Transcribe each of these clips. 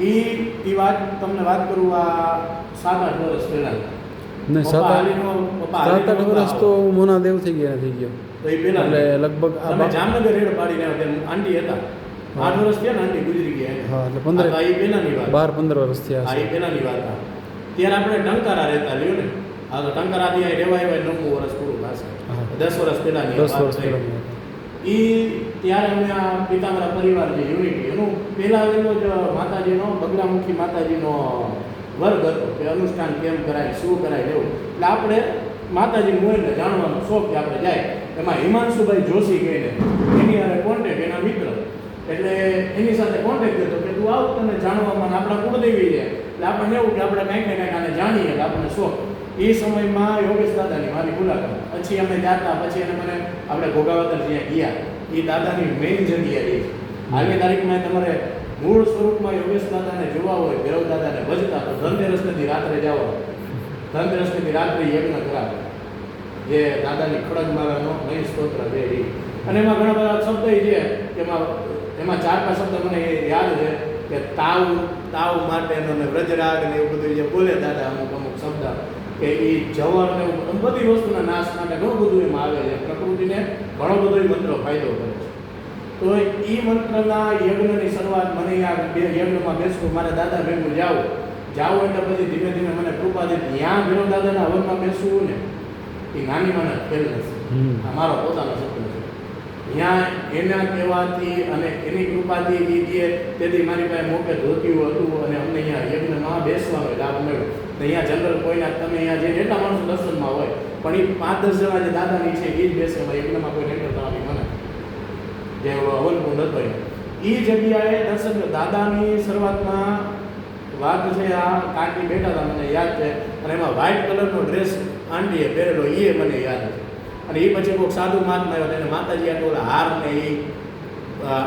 એ એ વાત તમને વાત કરું આ સાત આઠ વર્ષ પહેલાં. ને સાત આઠ વર્ષ તો મોના દેવ થઈ ગયા થઈ ગયો. તો એ પહેલાં એટલે લગભગ જામનગર રેડ પાડીને આવ્યા આંટી હતા. આઠ વર્ષ થયા ને આંટી ગુજરી ગયા હા એટલે પંદર એ પહેલાંની વાત. બાર પંદર વર્ષ થયા હા એ પહેલાંની વાત ત્યારે આપણે ટંકારા રહેતા લ્યો ને. હા તો ટંકારાથી અહીં રહેવા આવ્યા નવમું વર્ષ પૂરું થશે દસ વર્ષ પહેલાંની દસ વર્ષ. પહેલા એ ત્યારે અમે આ પિતાંબરા પરિવાર જે યુનિટી એનું પહેલાં એનો જ માતાજીનો બગલામુખી માતાજીનો વર્ગ હતો કે અનુષ્ઠાન કેમ કરાય, શું કરાય એવું. એટલે આપણે માતાજી મોઈને જાણવાનો શોખ કે આપણે જાય. એમાં હિમાંશુભાઈ જોશી કહીને, એની અરે કોન્ટેક એના મિત્ર. એટલે એની સાથે કોન્ટેક થયો કે તું આવ, તને જાણવામાં આપણા કુળદેવી છે. એટલે આપણને એવું કે આપણે કંઈક ને કંઈક આને જાણીએ કે આપણને શોખ એ સમયમાં યોગેશ દાદાની મારી મુલાકાત. પછી અમે જાતા, પછી એને મને આપણે ભોગાવતર જ્યાં ગયા, એ દાદાની મેઇન જગ્યા એ. આગલી તારીખમાં તમારે મૂળ સ્વરૂપમાં યોગેશ દાદાને જોવા હોય, ભૈરવ દાદાને ભજતા, તો ધનતેરસથી રાત્રે જાઓ. ધનતેરસથી રાત્રે યજ્ઞ કરાવે. જે દાદાની ખડગમાળાનો મહી સ્તોત્ર જે એ. અને એમાં ઘણા બધા શબ્દ છે એમાં એમાં ચાર પાંચ શબ્દ મને યાદ છે કે તાવ તાવ માટેનો ને વ્રજરાગ ને એવું બધું જે બોલે દાદા અમુક અમુક શબ્દ કે એ જવર ને એવું બધું વસ્તુના નાશ માટે ઘણું બધું એમાં આવે છે. પ્રકૃતિને ઘણો બધો એ મંત્ર ફાયદો કરે છે. તો એ મંત્રના યજ્ઞની શરૂઆત મને યાદ બે યજ્ઞમાં બેસવું મારે દાદા ભેગું જાવું જાવું એટલે પછી ધીમે ધીમે મને કૃપા દે ત્યાં ભેરો દાદાના હવનમાં બેસવું ને એ નાની મને ખેલ નથી મારો પોતાનો શબ્દ છે. ત્યાં એના કહેવાથી અને એની કૃપાથી એ તેથી મારી પાસે મોકે ધોતિયું હતું અને અમને અહીંયા યજ્ઞમાં બેસવાનો લાભ મળ્યો. અહીંયા જનરલ કોઈના, તમે અહીંયા જે એટલા માણસો દર્શનમાં હોય, પણ એ પાંચ દસ જણા જે દાદાની છે એ જ બેસે યજ્ઞમાં કોઈ એન્ટર થવાની મને. જે હવનકુંડ હતો એ. જગ્યાએ દર્શન દાદાની શરૂઆતમાં વાત છે આ કાકી બેઠા હતા, મને યાદ છે. અને એમાં વ્હાઇટ કલરનો ડ્રેસ આંટીએ પહેરેલો એ મને યાદ છે. અને એ પછી કોઈક સાધુ મહાત્મા આવ્યો એને માતાજી આ ઓલા હાર ને એ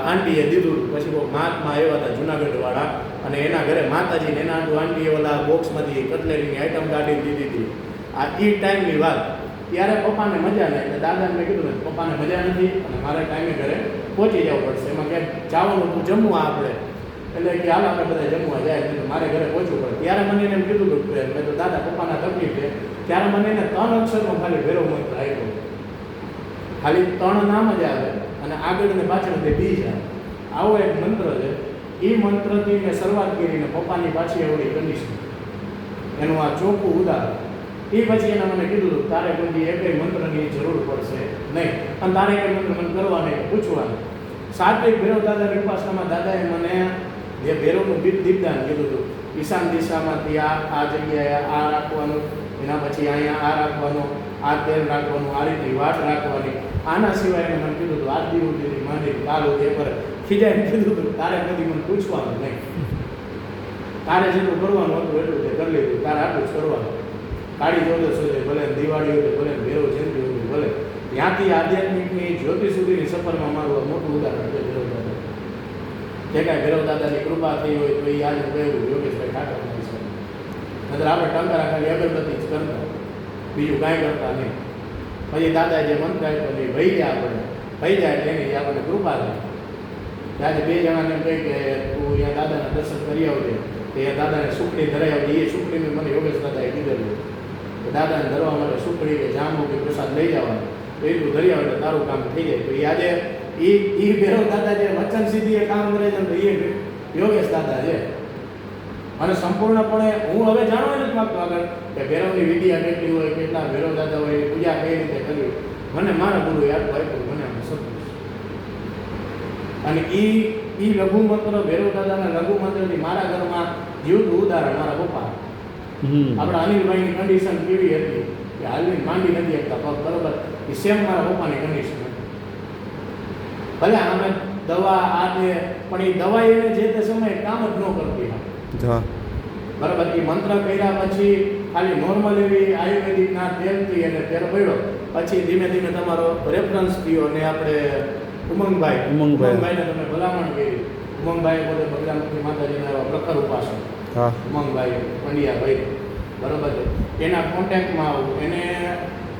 આંટીએ દીધું. પછી કોઈક મહાત્મા આવ્યા હતા જુનાગઢવાળા અને એના ઘરે માતાજીને એના આટલું આંટીએ ઓલા બોક્સમાંથી કટલેરીની આઈટમ કાઢી દીધી હતી. આ એ ટાઈમની વાત. ત્યારે પપ્પાને મજા નહીં, એટલે દાદાને મેં કીધું ને, પપ્પાને મજા નથી, અને મારે ટાઈમે ઘરે પહોંચી જવું પડશે. એમાં ક્યાંક જવાનું હતું, જમવા આપણે. એટલે કે હાલ આપણે બધા જમવા જાય એટલે મારે ઘરે પહોંચવું પડે. ત્યારે મને એને એમ કીધું કે, મેં તો દાદા પપ્પાના તકલીફ છે. ત્યારે મને એને ત્રણ અક્ષરનો ખાલી ભેરો મંત્ર આપ્યો ખાલી ત્રણ નામ જ આવે અને આગળ ને પાછળ તે બીજ આવે. આવો એક મંત્ર છે. એ મંત્રથી મેં શરૂઆત કરીને પપ્પાની પાછી એવડી કંડિશન એનું આ ચોખ્ખું ઉદાહરણ. એ પછી એને મને કીધું હતું, તારે કોઈ એક મંત્રની જરૂર પડશે નહીં. અને તારે એ મંત્ર મને કરવા નહીં પૂછવાનું. સાત્વિક ભૈરવ દાદાની ઉપાસનામાં દાદાએ મને જે ભૈરવનું દીપ દીપદાન કીધું હતું ઈશાન દિશામાંથી આ આ જગ્યાએ આ રાખવાનું એના પછી અહીંયા આ રાખવાનું આ તેલ રાખવાનું આ રીતે વાટ રાખવાની આના સિવાય એને મને કીધું હતું, આજ દિવસ દીધી માંડી કાલ સુધી પર. ખીજાઈને કીધું હતું, તારે કદી મને પૂછવાનું નહીં. તારે જેટલું કરવાનું હતું એટલું તે કરી લીધું, તારે આટલું જ કરવાનું. કાળી ચૌદશ સુધી ભલે દિવાળી હોય ભલે ભેરો જયંતિ હોય ભલે. ત્યાંથી આધ્યાત્મિકની જ્યોતિ સુધીની સફરમાં મારું મોટું ઉદાહરણ છે ભેરવ દાદા જે કાંઈ ભેરવ દાદાની કૃપા થઈ હોય તો એ આજે કહ્યું યોગેશભાઈ ઠાકર નતર આપણે ટંકારા ખાલી અગરબત્તી જ કરતા, બીજું કાંઈ કરતા નહીં. પછી દાદા જે મંત્ર આપ્યો એ ભઈ જાય આપણને ભાઈ જાય એટલે એની આપણને કૃપા થાય. ત્યારે બે જણાને કહે કે તું અહીંયા દાદાના દર્શન કરી આવજે. તો એ દાદાને સુખડી ધરાઈ આવજે. એ સુખડીને મને યોગેશ દાદાએ કીધેલું કે દાદાને ધરવા માટે સુખડી કે જામો કે પ્રસાદ લઈ જવાનું. તો એટલું ધરી આવે એટલે તારું કામ થઈ જાય. તો એ આજે એ એ ભેરવ દાદા જે વચન એ કામ કરે છે તો એ યોગેશ દાદા છે. અને સંપૂર્ણપણે હું હવે જાણવા નથી માગતો આગળ કે ભૈરવની વિદ્યા કેટલી હોય કેટલા ભૈરવ દાદા હોય પૂજા કઈ રીતે કરવી. મને મારા ગુરુ યાદ આપ્યું મને આમ સંતોષ અને એ એ લઘુ મંત્ર ભૈરવ દાદાના લઘુ મંત્રથી મારા ઘરમાં જીવતું ઉદાહરણ મારા પપ્પા. આપણા અનિલભાઈની કન્ડિશન કેવી હતી કે હાલની માંડી નથી શકતા પગ બરોબર એ સેમ મારા પપ્પાની કન્ડિશન હતી. ભલે અમે દવા આ તે પણ એ દવા એને જે તે સમયે કામ જ ન કરતી હા. બરાબર? એ મંત્ર કર્યા પછી ખાલી નોર્મલ એવી આયુર્વેદિકના તેલથી એને ફેર પડ્યો. પછી ધીમે ધીમે તમારો રેફરન્સ થયો અને આપણે ઉમંગભાઈ. ઉમંગભાઈ. ઉમંગભાઈને તમે ભલામણ કરી. ઉમંગભાઈ પોતે બગડામુખી માતાજીના એવા પ્રખર ઉપાસક. હા. ઉમંગભાઈ પંડ્યાભાઈ બરાબર એના કોન્ટેક્ટમાં આવું. એને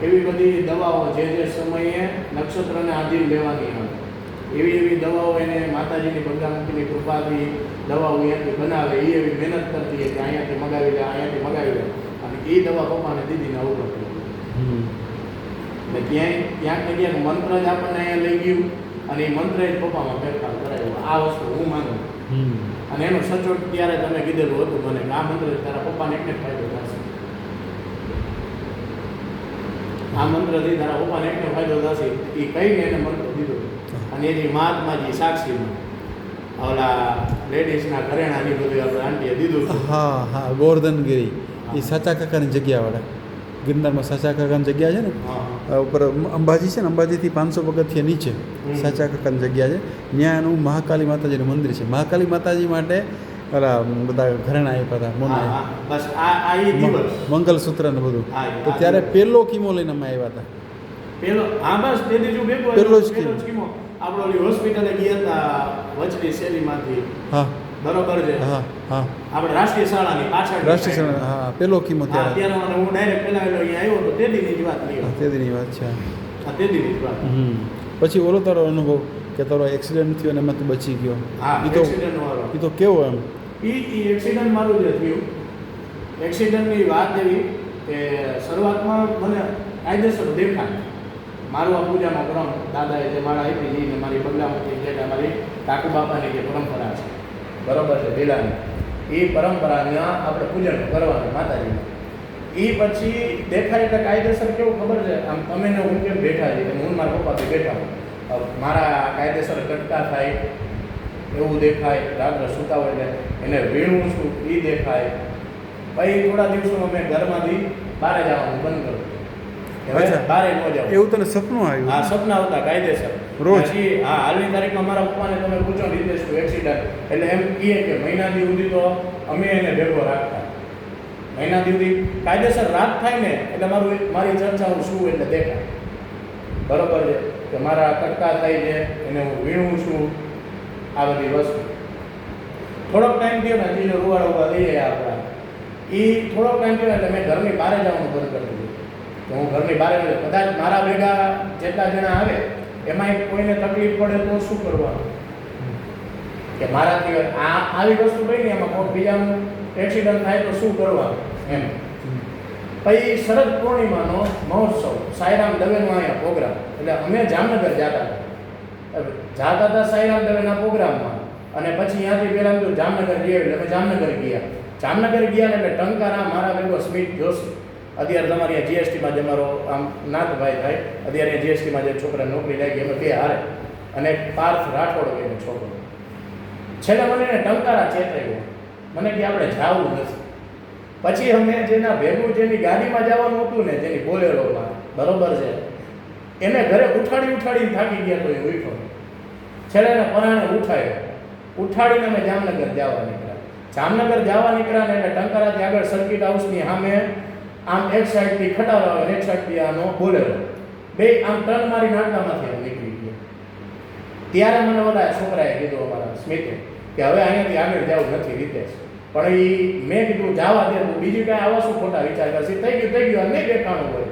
એવી બધી દવાઓ જે જે સમયે નક્ષત્રને આધીન લેવાની આવે. એવી એવી દવાઓ એને માતાજીની બગડામુખીની કૃપાથી દવાઓ અહીંયાથી બનાવે એ એવી મહેનત કરતી હોય કે અહીંયાથી મગાવી લે અહીંયાથી મગાવી લે. અને એ દવા પપ્પાને દીદીને અવગત એટલે ક્યાંય ક્યાંક ને ક્યાંક મંત્ર જ આપણને અહીંયા લઈ ગયું અને એ મંત્ર જ પપ્પામાં ફેરફાર કરાયો. આ વસ્તુ હું માનું. અને એનું સચોટ ત્યારે તમે કીધેલું હતું મને કે આ મંત્ર તારા પપ્પાને એકને ફાયદો થશે. આ મંત્રથી તારા પપ્પાને એકને ફાયદો થશે. એ કહીને એને મંત્ર દીધો. અને એની મહાત્માજી સાક્ષીમાં ઓલા લેડીઝના ઘરેણાની બધું આપણે આંટીએ દીધું હા હા ગોવર્ધનગીરી. એ સાચા કાકાની જગ્યાવાળા. ગિરનારમાં સાચા કાકાની જગ્યા છે ને? ઉપર અંબાજી છે ને અંબાજીથી પાંચસો પગથિયા નીચે. સાચા કાકાની જગ્યા છે. ત્યાં એનું મહાકાલી માતાજીનું મંદિર છે. મહાકાલી માતાજી માટે ઓલા બધા ઘરેણા આપ્યા હતા મોના મંગલસૂત્ર ને બધું. તો ત્યારે પહેલો પેલો કિમો લઈને અમે આવ્યા હતા. પેલો પેલો જ પેલો કિમો. આપણે હોસ્પિટલે ગયા હતા વચલી શેરીમાંથી. હા. બરોબર છે? હા હા. આપણે રાષ્ટ્રીય શાળાની પાછળ રાષ્ટ્રીય શાળા હા પેલો કિંમત હા ત્યારે. ત્યારે મને હું ડાયરેક્ટ પેલા અહીંયા આવ્યો તો તે દીની જ વાત નહીં તે દીની વાત છે. હા તે દીની જ વાત. પછી ઓલો તારો અનુભવ કે તારો એક્સિડન્ટ થયો અને એમાં તું બચી ગયો? હા એ તો એ તો કેવો એમ? ઈ ઈ એક્સિડન્ટ મારું જે થયું એક્સિડન્ટની વાત એવી કે શરૂઆતમાં મને કાયદેસર દેખાય. મારું આ પૂજાનો ક્રમ દાદાએ જે માળા આપી હતી ને મારી બગલામાંથી જે મારી કાકુ બાપાની જે પરંપરા છે. બરોબર છે ભેલાની એ પરંપરાને આપણે પૂજન કરવાનું માતાજીને. એ પછી દેખાય એટલે કાયદેસર કેવું ખબર છે? આમ તમે ને હું કેમ બેઠા છીએ? હું મારા પપ્પાથી બેઠા હોય. મારા કાયદેસર કટકા થાય, એવું દેખાય, રાત્રે સૂતા હોય એટલે એને વીણું છું એ દેખાય. પછી થોડા દિવસોમાં મેં ઘરમાંથી બહાર જવાનું બંધ કર્યું. બહાર ન જાવ એવું તને સપનું હા સપના આવતા કાયદેસર. રોજ? હા હાલની તારીખમાં મારા પપ્પાને તમે પૂછો ને ટુ એક્સિડન્ટ એટલે એમ કહે કે મહિનાથી સુધી તો અમે એને ભેગો રાખતા. મહિના સુધી કાયદેસર રાત થાય ને એટલે મારું મારી ચર્ચાઓ શું એટલે દેખાય. બરોબર છે? કે મારા કટકા થાય છે એને હું વીણું છું આ બધી વસ્તુ. થોડોક ટાઈમ થયો ને હજી રૂવાડા ઊભા થઈ જાય આપણા. એ થોડોક ટાઈમ થયો એટલે મેં ઘરની બહાર જવાનું બંધ કરી દીધું. તો હું ઘરની બહાર જ કદાચ મારા ભેગા જેટલા જણા આવે એમાં કોઈને તકલીફ પડે તો શું કરવાનું? કે મારાથી આ આવી વસ્તુ કઈ ને એમાં કોઈ બીજાનું એક્સિડન્ટ થાય તો શું કરવાનું? એમ. પછી શરદ પૂર્ણિમાનો મહોત્સવ, સાઈરામ દવેનો અહીંયા પ્રોગ્રામ એટલે અમે જામનગર જતા. હતા જાતા હતા સાઈરામ દવેના પ્રોગ્રામમાં અને પછી ત્યાંથી પહેલાં તો જામનગર ગયા એટલે અમે જામનગર ગયા. જામનગર ગયા એટલે ટંકારા મારા ભેગો સ્મિત જોશી. અત્યારે તમારી જીએસટીમાં જે મારો આમ નાથભાઈ થાય, અત્યારે જીએસટીમાં જે છોકરા નોકરી લાગી, એમાં બે હારે. અને પાર્થ રાઠોડ કહીને છોકરો. છેલ્લે મને એને ટંકારા ચેતવ્યો મને કે આપણે જાવું નથી. પછી અમે જેના ભેગું જેની ગાડીમાં જવાનું હતું ને જેની બોલેરોમાં, બરોબર છે? એને ઘરે ઉઠાડી ઉઠાડીને થાકી ગયા તો એ ઉઠો. છેલ્લે એને પરાણે ઉઠાયો. ઉઠાડીને અમે જામનગર જવા નીકળ્યા. જામનગર જવા નીકળ્યા ને એટલે ટંકારાથી આગળ સર્કિટ હાઉસની સામે આમ એક સાઈડથી ખટારો આવે, એક સાઈડથી આનો બોલેરો. બે, આમ ટર્ન મારી નાટકામાંથી આમ નીકળી ગયો. ત્યારે મને ઓલા છોકરાએ કીધું અમારા સ્મિતે કે હવે અહીંયાથી આગળ જવું નથી રીતેશ. પણ એ મેં કીધું, જવા દે બીજું કાંઈ આવા શું ખોટા વિચાર કરશે. થઈ ગયું થઈ ગયું નહીં દેખાણું હોય.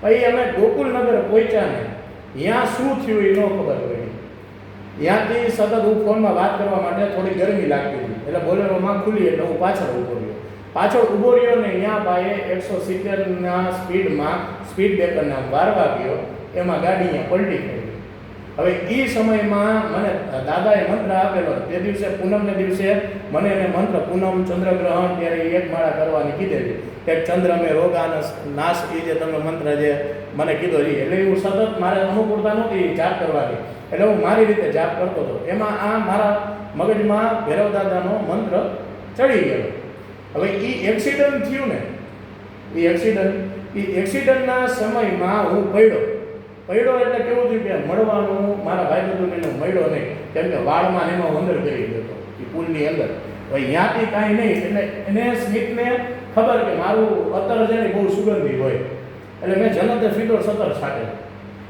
પછી અમે ગોકુલનગર પહોંચ્યા ને, ત્યાં શું થયું એ ન ખબર પડી. ત્યાંથી સતત હું ફોનમાં વાત કરવા માટે થોડી ગરમી લાગતી હતી. એટલે બોલેરોમાં ખુલી એટલે હું પાછળ ઊભો રહ્યો. પાછળ ઊભો રહ્યો ને ત્યાં ભાઈએ એકસો સિત્તેરના સ્પીડમાં સ્પીડ બ્રેકરના વાર વાગ્યો, એમાં ગાડી અહીંયા પલટી થઈ હવે એ સમયમાં મને દાદાએ મંત્ર આપેલો તે દિવસે પૂનમને દિવસે મને એને મંત્ર પૂનમ ચંદ્રગ્રહણ ત્યારે એક માળા કરવાની કીધેલી. કે ચંદ્ર મેં રોગાનો નાશ એ જે તમે મંત્ર જે મને કીધો એ એટલે હું સતત મારે અનુકૂળતા નહોતી જાપ કરવાની. એટલે હું મારી રીતે જાપ કરતો હતો. એમાં આ મારા મગજમાં ભૈરવ દાદાનો મંત્ર ચડી ગયો. હવે એ એક્સિડન્ટ થયું ને, એ એક્સિડન્ટ એ એક્સિડન્ટના સમયમાં હું પડ્યો. પડ્યો એટલે કેવું થયું કે મળવાનું મારા ભાઈ બધું એને મળ્યો નહીં. કેમ કે વાળમાં એમાં અંદર કરી દેતો એ પુલની અંદર. હવે ત્યાંથી કાંઈ નહીં, એટલે એને સ્મિતને ખબર કે મારું અત્તર છે ને બહુ સુગંધી હોય. એટલે મેં જનતે ફીટો સતર છાંટેલો.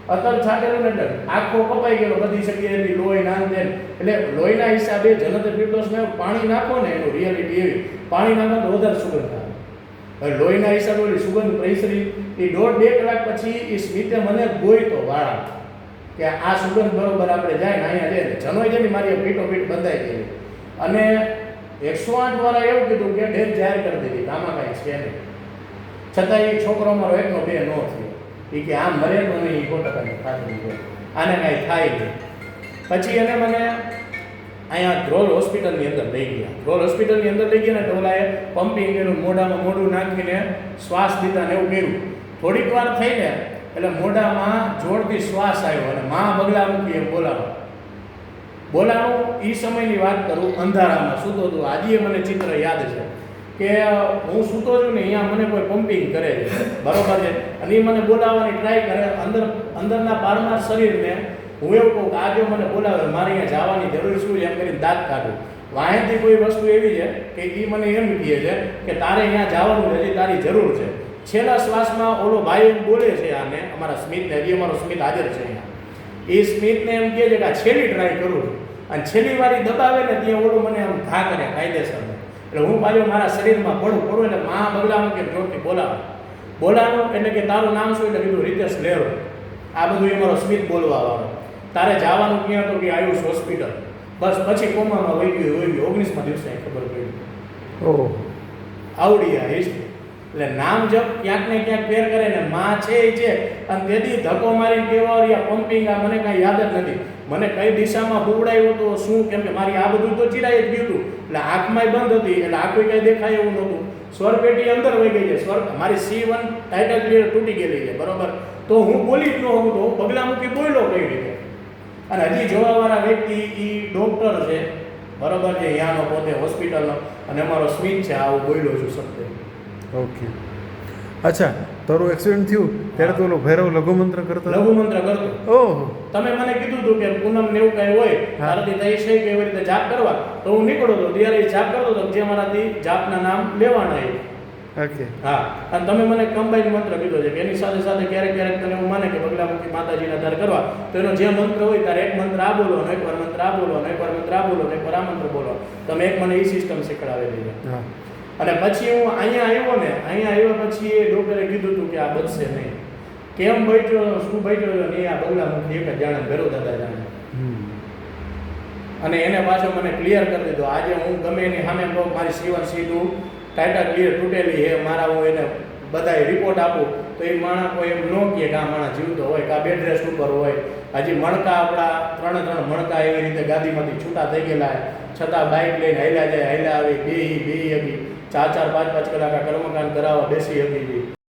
અત્તર છાંટેલું ને એટલે આખો કપાઈ ગયેલો, બધી જગ્યાએથી લોહી નાન દેન. એટલે લોહીના હિસાબે જનતે ફીટોસને પાણી નાખો ને, એનું રિયાલિટી એવી. પાણી નાખો તો વધારે સુગંધ આવે. લોહીના હિસાબે ઓલી સુગંધ પ્રસરી એ દોઢ બે કલાક પછી એ સ્મિતે મને ગોઈતો વાળા કે આ સુગંધ બરોબર આપણે જાય ને અહીંયા જાય ને જનોય જેની મારી પીટો પીટ બંધાઈ ગઈ. અને એકસો આઠ વાળા એવું કીધું કે ડેથ જાહેર કરી દીધી. આમાં કાંઈ છે નહીં છતાં એ છોકરો મારો એકનો બે ન થયો. એ કે આમ મરે તો નહીં એ સો ટકાની ખાતરી છે આને કાંઈ થાય નહીં. પછી એને મને અહીંયા ધ્રોલ હોસ્પિટલની અંદર લઈ ગયા. ધ્રોલ હોસ્પિટલની અંદર લઈ ગયા ને તો ઓલાએ પમ્પિંગ કર્યું મોઢામાં મોઢું નાખીને શ્વાસ લીધા ને એવું કર્યું. થોડીક વાર થઈને એટલે મોઢામાં જોરથી શ્વાસ આવ્યો અને મા બગલા મૂકી એમ બોલાવો બોલાવો એ સમયની વાત કરું અંધારામાં. સૂતો હતો આજે મને ચિત્ર યાદ છે. કે હું સૂતો છું ને અહીંયા મને કોઈ પમ્પિંગ કરે છે. બરોબર છે? અને એ મને બોલાવવાની ટ્રાય કરે. અંદર, અંદરના પારના શરીરને હું એવું કહું કે આજે મને બોલાવે, મારે અહીંયા જવાની જરૂર શું છે? એમ કરીને દાંત કાઢું. વાંહેથી કોઈ વસ્તુ એવી છે કે એ મને એમ કહે છે કે તારે અહીંયા જવાનું છે તારી જરૂર છે. છેલ્લા શ્વાસમાં ઓલો ભાઈ એમ બોલે છે આને, અમારા સ્મિતને, હજી અમારો સ્મિત હાજર છે અહીંયા. એ સ્મિતને એમ કહે છે કે આ છેલ્લી ટ્રાય કરું છું. અને છેલ્લી વારી દબાવે ને ત્યાં ઓલો મને આમ ઘા કરે કાયદેસર. એટલે હું પાછો મારા શરીરમાં પડું પડું એટલે મા બગલાનું કે જોરથી બોલાવો. બોલાવું એટલે કે તારું નામ શું? એટલે કીધું રીતેશ લેરો. આ બધું એ મારો સ્મિત બોલવા વાળો. તારે જવાનું ક્યાં તો કે આયુષ હોસ્પિટલ. બસ પછી કોમામાં વહી ગયું વહી ગયું. ઓગણીસમાં દિવસે ખબર પડી. ઓહો. આવડી આ હિસ્ટ્રી એટલે નામ જપ ક્યાંક ને ક્યાંક ફેર કરે ને માં છે એ છે. અને તેથી ધક્કો મારીને કેવા પમ્પિંગ આ મને કાંઈ યાદ જ નથી. મને કઈ દિશામાં હુવડાયો તો શું, કેમ કે મારી આ બધું તો ચીડાઈ જ ગયું હતું. એટલે આંખમાં બંધ હતી, એટલે આંખું કંઈ દેખાય એવું નહોતું. સ્વરપેટી અંદર વહી ગઈ છે. સ્વર, મારી સી વન ટાઇટલ ક્લિયર તૂટી ગયેલી છે, બરોબર? તો હું બોલી જ ન હોઉં, તો પગલા મૂકી બોલ્યો કઈ રીતે? અને હજી જોવાવાળા વ્યક્તિ એ ડૉક્ટર છે, બરોબર છે યાનો પોતે હોસ્પિટલનો અને અમારો સ્મિત છે આવું બોલ્યો છું સત્ય ઓકે. અચ્છા તારું એક્સિડન્ટ થયું ત્યારે તો ઓલો ભૈરવ લઘુમંત્ર કરતો હતો? લઘુ મંત્ર કરતો. ઓહો. તમે મને કીધું હતું કે પૂનમ ને એવું કઈ હોય. તારાથી થઈ છે કે એવી રીતે જાપ કરવા? તો હું નીકળો હતો ત્યારે જાપ કરતો હતો જે મારાથી જાપના નામ લેવાના એ. ઓકે. હા. અને તમે મને કંબાઈન મંત્ર કીધો છે કે એની સાથે સાથે ક્યારેક ક્યારેક તને હું માને કે બગલામુખી માતાજીના ધાર કરવા. તો એનો જે મંત્ર હોય તારે એક મંત્ર આ બોલો એકવાર મંત્ર આ બોલો એકવાર મંત્ર આ બોલો એકવાર આ મંત્ર બોલો તમે એક મને એ સિસ્ટમ શીખડાવેલી છે હા. અને પછી હું અહીંયા આવ્યો ને અહીંયા આવ્યા પછી એ ડોક્ટરે કીધું હતું કે આ બચશે નહીં. કેમ બેઠ્યો શું બેઠ્યો ને આ બગલામુખી એક જ જાણે ભેરો દાદા જાણે. અને એને પાછો મને ક્લિયર કરી દીધો. આજે હું ગમે એની સામે કહું મારી સીવન સીધું ટાઈટા ક્લિયર તૂટેલી હે મારા હું એને બધાય રિપોર્ટ આપું. તો એ માણસ કોઈ એમ ન કહે કે આ માણસ જીવતો હોય કે આ બેડ રેસ્ટ ઉપર હોય. હજી મણકા આપણા ત્રણે ત્રણ મણકા એવી રીતે ગાદીમાંથી છૂટા થઈ ગયેલા છતાં બાઇક લઈને હાલ્યા જાય હાલ્યા આવી બે બે હગી ચાર ચાર પાંચ પાંચ કલાક આ કર્મકાંડ કરાવવા બેસી હતી.